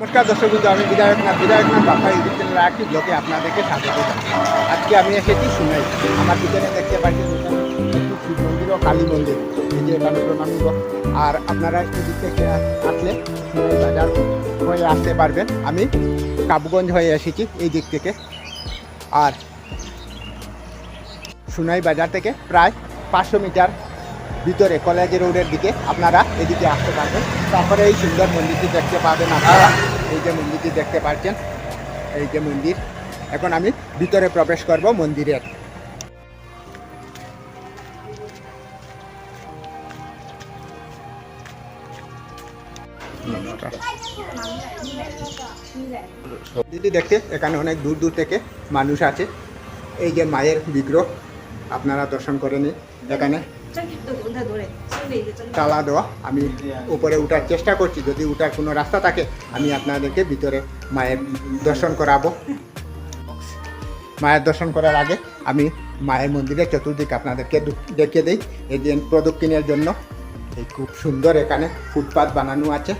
নমস্কার দর্শক বন্ধু, আমি বিধায়কনাথ বিধায়কনাথ বাপ্পা ইউটিউব চ্যানেলের একটি ব্লগে আপনাদেরকে স্বাগত আজকে আমি এসেছি শুনাই আমার পিছনে দেখতে এখানে শিব মন্দির ও কালী মন্দির। এই যে এখানে আর আপনারা এদিক থেকে আসলে বাজার হয়ে আসতে পারবেন। আমি কাবুগঞ্জ হয়ে এসেছি এই দিক থেকে। আর সুনাই বাজার থেকে প্রায় পাঁচশো মিটার ভিতরে কলেজ রোডের দিকে আপনারা এদিকে আসতে পারবেন। তারপরে এই সুন্দর মন্দিরটি দেখতে পাবেন আপনারা। এই যে মন্দিরটি দেখতে পাচ্ছেন, এই যে মন্দির। এখন আমি ভিতরে প্রবেশ করব মন্দিরের। দিদি দেখতে এখানে অনেক দূর দূর থেকে মানুষ আছে। এই যে মায়ের বিগ্রহ, আপনারা দর্শন করে নিন। এখানে তালা দেওয়া। আমি উপরে উঠার চেষ্টা করছি। যদি উঠার কোনো রাস্তা থাকে, আমি আপনাদেরকে ভিতরে মায়ের দর্শন করাবো। মায়ের দর্শন করার আগে আমি মায়ের মন্দিরের চতুর্দিক আপনাদেরকে দেখিয়ে দিই। এই যে প্রদক্ষিণের জন্য, এই খুব সুন্দর এখানে ফুটপাথ বানানো আছে।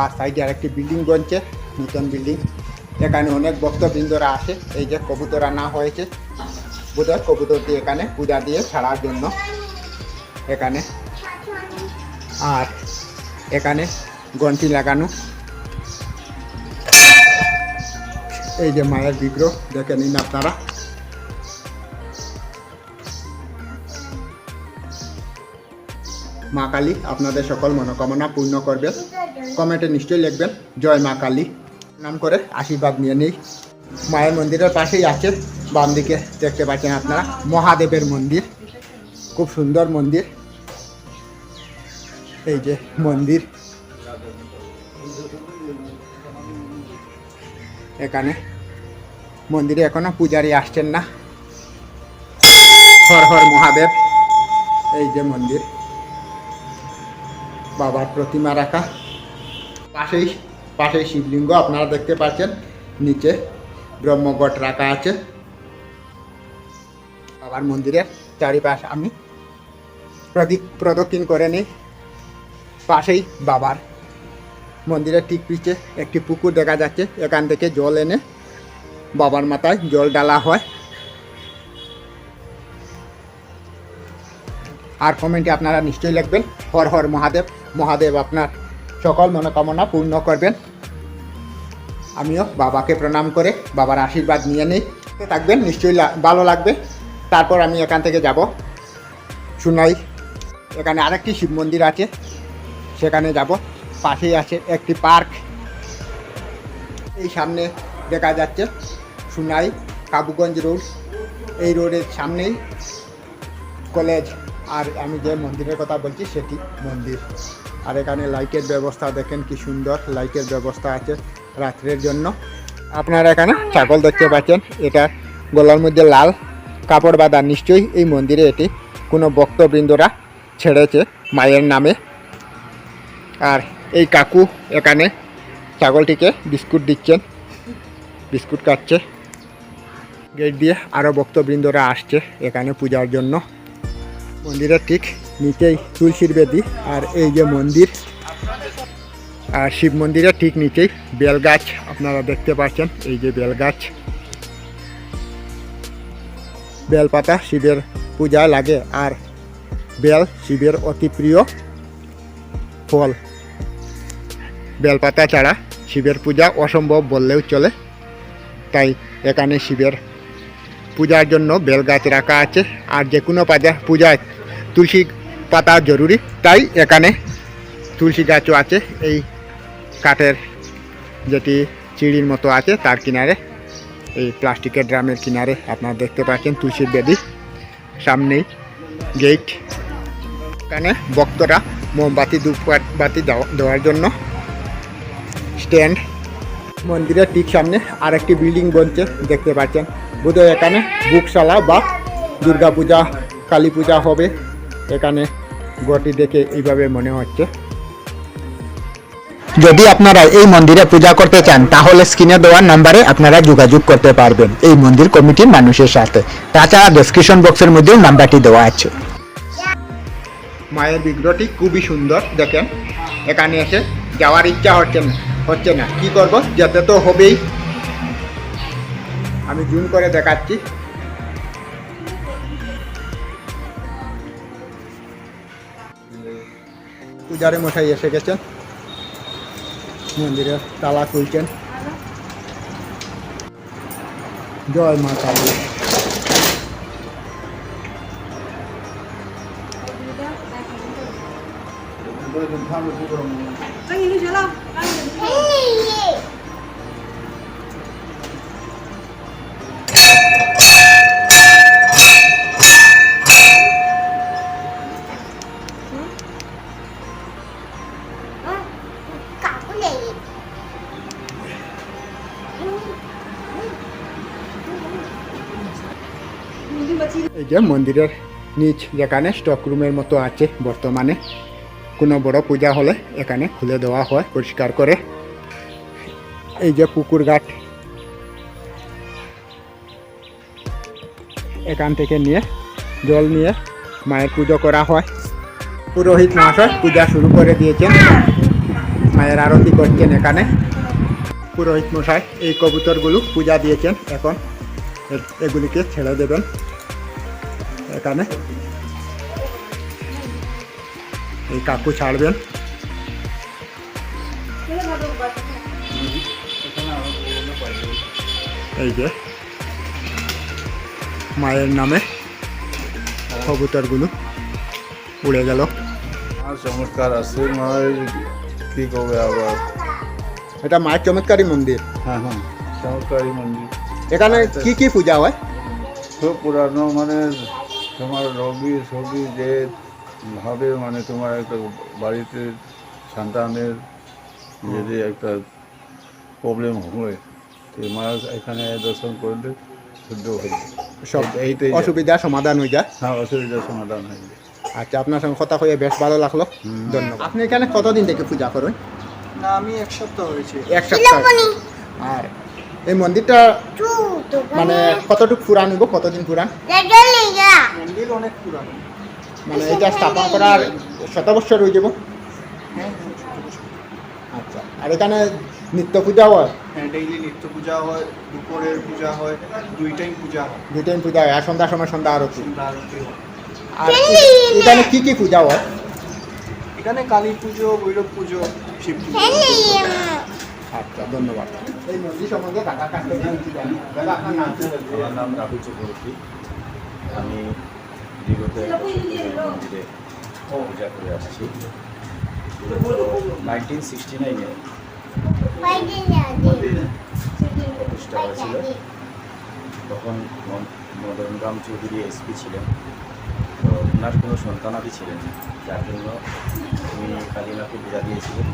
আর সাইডে আরেকটি বিল্ডিং বনছে, নতুন বিল্ডিং। এখানে অনেক ভক্তবৃন্দরা আছে এই যে কবুতর আনা হয়েছে। বোধহয় কবুতরটি এখানে পূজা দিয়ে ছাড়ার জন্য এখানে আর এখানে গন্টি লাগানো। এই যে মায়ের বিগ্রহ, দেখে নিন আপনারা। মা কালী, আপনাদের সকল মনোকামনা পূর্ণ করবেন। কমেন্টে নিশ্চয়ই লিখবেন, জয় মা কালী। নাম করে আশীর্বাদ নিয়ে নেই। মায়ের মন্দিরের পাশেই আছে বাম দিকে দেখতে পাচ্ছেন আপনারা, মহাদেবের মন্দির। খুব সুন্দর মন্দির। এই যে মন্দির। এখানে। মন্দিরে এখনও পূজারি আসছেন না। হর হর মহাদেব। এই যে মন্দির। বাবার প্রতিমা রাখা। পাশেই পাশেই শিবলিঙ্গ, আপনারা দেখতে পাচ্ছেন। নিচে ব্রহ্মগট রাখা আছে। বাবার মন্দিরের চারিপাশ আমি প্রদীপ প্রদক্ষিণ করে নিই। পাশেই বাবার মন্দিরের ঠিক পিছে একটি পুকুর দেখা যাচ্ছে। এখান থেকে জল এনে বাবার মাথায় জল ডালা হয়। আর কমেন্টে আপনারা নিশ্চয়ই লিখবেন, হর হর মহাদেব মহাদেব আপনার সকল মনোকামনা পূর্ণ করবেন। আমিও বাবাকে প্রণাম করে বাবার আশীর্বাদ নিয়ে নিই। থাকবেন, নিশ্চয়ই ভালো লাগবে। তারপর আমি এখান থেকে যাব। সুনাই, এখানে আরেকটি শিব মন্দির আছে। সেখানে যাব। পাশেই আছে একটি পার্ক। এই সামনে দেখা যাচ্ছে সুনাই কাবুগঞ্জ রোড। এই রোডের সামনেই কলেজ। আর আমি যে মন্দিরের কথা বলছি সেটি মন্দির। আর এখানে লাইটের ব্যবস্থা দেখেন কি সুন্দর। লাইটের ব্যবস্থা আছে রাত্রের জন্য। আপনারা এখানে ছাগল দেখতে পাচ্ছেন। এটা গলার মধ্যে লাল কাপড় বাঁধা। নিশ্চয়ই এই মন্দিরে এটি কোনো ভক্তবৃন্দরা ছেড়েছে মায়ের নামে। আর এই কাকু এখানে ছাগলটিকে বিস্কুট দিচ্ছেন। বিস্কুট কাটছে গেট দিয়ে আরও ভক্তবৃন্দরা আসছে এখানে পূজার জন্য। মন্দিরের ঠিক নিচেই তুলসীর বেদি আর এই যে মন্দির। আর শিব মন্দিরের ঠিক নিচেই বেলগাছ, আপনারা দেখতে পাচ্ছেন এই যে বেলগাছ। বেলপাতা শিবের পূজায় লাগে আর বেল শিবের অতি প্রিয় ফল। বেলপাতা ছাড়া শিবের পূজা অসম্ভব বললেও চলে। তাই এখানে শিবের পূজার জন্য বেলগাছ রাখা আছে। আর যে কোনো পাজা পূজায় তুলসী পাতা জরুরি। তাই এখানে তুলসী গাছও আছে। এই কাঠের যেটি চিড়ির মতো আছে তার কিনারে, এই প্লাস্টিকের ড্রামের কিনারে আপনারা দেখতে পাচ্ছেন তুলসীর বেদি। সামনেই গেট। এখানে ভক্তরা মোমবাতি, ধূপবাতি দেওয়া- দেওয়ার জন্য স্ট্যান্ড মন্দিরের ঠিক সামনে আরেকটি বিল্ডিং বনছে, দেখতে পাচ্ছেন। বোধহয় এখানে বুকশালা বা দুর্গা পূজা কালী পূজা হবে। এখানে গটি দেখে এইভাবে মনে হচ্ছে। যদি আপনারা এই মন্দিরে পূজা করতে চান, তাহলে স্ক্রিনে দেওয়া নাম্বারে আপনারা যোগাযোগ করতে পারবেন এই মন্দির কমিটির মানুষের সাথে। তাছাড়া ডেসক্রিপশন বক্সের মধ্যেও নাম্বারটি দেওয়া আছে। মায়ের বিগ্রহটি খুবই সুন্দর, দেখেন। এখানে এসে যাওয়ার ইচ্ছা হচ্ছে না। হচ্ছে না। কি করব? যেতে তো হবেই। আমি জুম করে দেখাচ্ছি। পূজারে মশাই এসে গেছেন। মন্দিরের তালা খুলছেন। জয় মা কালী। 张 এই যে মন্দিরের নিচ যেখানে স্টক রুমের মতো আছে বর্তমানে, কোনো বড় পূজা হলে এখানে খুলে দেওয়া হয় পরিষ্কার করে। এই যে পুকুর ঘাট, এখান থেকে নিয়ে জল নিয়ে মায়ের পুজো করা হয়। পুরোহিত মহাশয় পূজা শুরু করে দিয়েছেন। মায়ের আরতি করছেন এখানে। পুরোহিত মশাই এই কবুতরগুলো পূজা দিয়েছেন। এখন এগুলিকে ছেড়ে দেবেন। এখানে এই কাকু ছাড়বেন এই যে মায়ের নামে কবুতরগুলো উড়ে গেল চমৎকার আছে মায়ের কি করবে আবার এটা মায়ের চমৎকারী মন্দির হ্যাঁ হ্যাঁ চমৎকারী মন্দির এখানে কি কি পূজা হয় খুব পুরানো মানে তোমার রবি ছবি যে ভাবে মানে তোমার একটা বাড়িতে সন্তানের যদি একটা প্রবলেম হয় তো মা এখানে দর্শন করলে শুদ্ধ হয়ে যায়। সব এইটাই অসুবিধা সমাধান হয়ে যায়? হ্যাঁ অসুবিধার সমাধান হয়ে যায়। আচ্ছা আপনার সঙ্গে কথা হয়ে বেশ ভালো লাগল। ধন্যবাদ। আপনি এখানে কতদিন থেকে পূজা করেন? না আমি এক সপ্তাহ হয়েছে। এক সপ্তাহ। আর এই মন্দিরটা মানে কতটুকু পুরান হইব কতদিন পুরান মন্দির অনেক পুরানো। মানে এটা স্থাপন করার শত বছর হয়ে যাব। হ্যাঁ আচ্ছা আর এখানে নিত্য পূজা হয়? হ্যাঁ ডেইলি নিত্য পূজা হয় দুপুরের পূজা হয় দুই টাইম পূজা হয়। দুই টাইম পূজা হয় আর সন্ধ্যার সময় সন্ধ্যা আরতি। সন্ধ্যা আরতি হয়। আর এখানে কি কি পূজা হয়? এখানে কালী পুজো ভৈরব পুজো শিব পুজো। আচ্ছা ধন্যবাদ। এই মন্দির সম্বন্ধে টাকার কাছ আপনার নাম রাহুল চক্রবর্তী। আমি বিগত মন্দিরে পূজা করে নাইনটিন সিক্সটি নাইনে প্রতিষ্ঠা তখন মন- মদন রাম চৌধুরী এসপি ছিলেন। তো ওনার কোনো সন্তানাদি ছিলেন যার জন্য উনি কালীমাকে পূজা দিয়েছিলেন।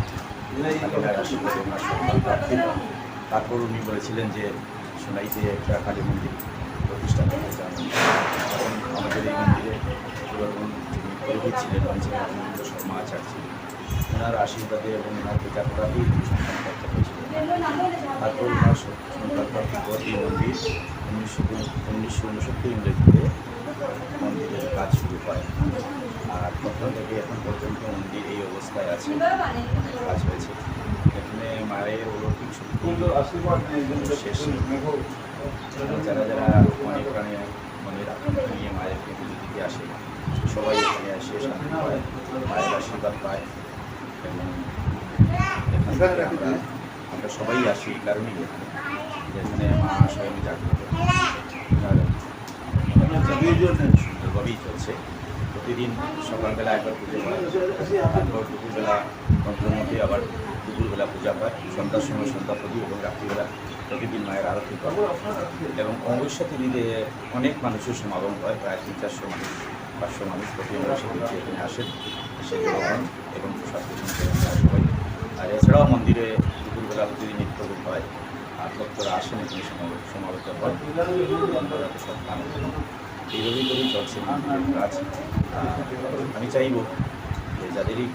তারপর উনি বলেছিলেন যে সোনাইতে একটা কালী মন্দির প্রতিষ্ঠা করতে চান। কারণ আমাদের এই মন্দিরে পুরাতন পুরোহিত ছিলেন শর্মা আচার্য ওনার আশীর্বাদে এবং ওনার পূজা করাতেই তিনি সন্তান প্রাপ্ত হয়েছিলেন তারপর ওনার মন্দির উনিশশো উনিশশো উনসত্তর ইংরেজিতে মন্দিরের কাজ শুরু হয় আর তখন থেকে এখন পর্যন্ত মন্দির এই অবস্থায় আছে কাজ হয়েছে এখানে মায়ের অলৌকিক শক্তি শেষ যারা যারা মনে প্রাণে মনের নিয়ে মায়ের পুজো দিতে আসে। সবাই এখানে পায় মায়ের আশীর্বাদ পায়। এবং আমরা সবাই আসি, এই কারণেই এখানে। মা স্বয়ং জাগ্রত। সুন্দরভাবেই চলছে। প্রতিদিন সকালবেলা একবার পুজো হয় তারপর দুপুরবেলা মধ্যে আবার দুপুরবেলা পূজা হয় সন্ধ্যার সময় সন্ধ্যা প্রদীপ এবং রাত্রিবেলা প্রতিদিন মায়ের আরতি করে এবং অমাবস্যা তিথিতে অনেক মানুষের সমাগম হয়, প্রায় তিন চারশো মানুষ, পাঁচশো মানুষ প্রতি অমাবস্যা তিথি এখানে আসেন গ্রহণ এবং প্রসাদ করে আর এছাড়াও মন্দিরে দুপুরবেলা প্রতিদিন নিত্য হয়, আর ভক্তরা আসেন, এখানে সমাবেত হয় সব পান এইভাবেই করেই চলছে কাজ। আমি চাইব যে যাদেরই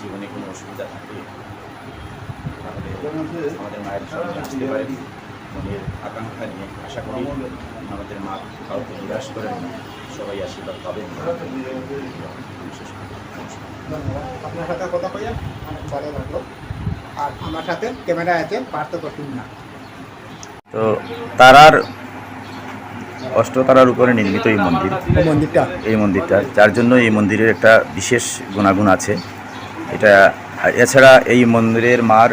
জীবনে কোনো অসুবিধা থাকে তাহলে আমাদের মায়ের আসতে পারেন মনের আকাঙ্ক্ষা নিয়ে আশা করি আমাদের মা কাউকে নিরাশ করেন সবাই আশীর্বাদ পাবেন আপনার সাথে কথা অনেক ভালো লাগল আর আমার সাথে ক্যামেরা আছে পার্থ না তো তারার অষ্টতারার উপরে নির্মিত এই মন্দির। মন্দিরটা? এই মন্দিরটা যার জন্য এই মন্দিরের একটা বিশেষ গুণাগুণ আছে। এটা এছাড়া এই মন্দিরের মার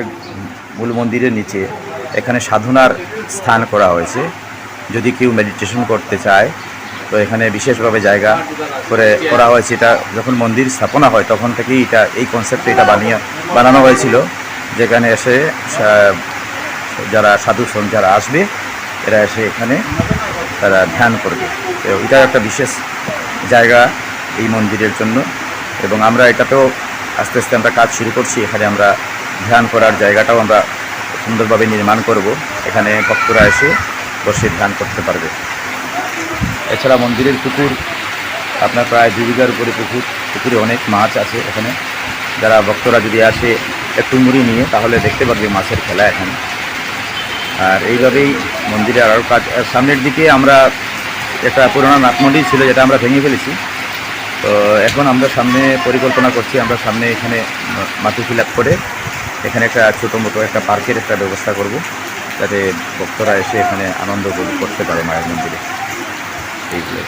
মূল মন্দিরের নিচে এখানে সাধনার স্থান করা হয়েছে। যদি কেউ মেডিটেশন করতে চায়, তো এখানে বিশেষভাবে জায়গা করে করা হয়েছে। এটা যখন মন্দির স্থাপনা হয়, তখন থেকেই এটা, এই কনসেপ্টে এটা বানিয়ে, বানানো হয়েছিল। যেখানে এসে যারা সাধু সন্ত যারা আসবে, এরা এসে এখানে তারা ধ্যান করবে। এটা একটা বিশেষ জায়গা এই মন্দিরের জন্য। এবং আমরা এটাতেও আস্তে আস্তে আমরা কাজ শুরু করছি। এখানে আমরা ধ্যান করার জায়গাটাও আমরা সুন্দরভাবে নির্মাণ করব। এখানে ভক্তরা এসে বসে ধ্যান করতে পারবে। এছাড়া মন্দিরের পুকুর, আপনার প্রায় দুই বিঘার উপরে পুকুর, পুকুরে অনেক মাছ আছে এখানে। যারা ভক্তরা যদি আসে একটু মুড়ি নিয়ে, তাহলে দেখতে পারবে মাছের খেলা এখানে। আর এইভাবেই মন্দিরে আরও কাজ সামনের দিকে আমরা একটা পুরোনো নাট মন্দির ছিল যেটা আমরা ভেঙে ফেলেছি। তো এখন আমরা সামনে পরিকল্পনা করছি, আমরা সামনে এখানে মাটি ফিল করে এখানে একটা ছোটো মোটো একটা পার্কের একটা ব্যবস্থা করব, যাতে ভক্তরা এসে এখানে আনন্দ করতে পারে মায়ের মন্দিরে। এইগুলো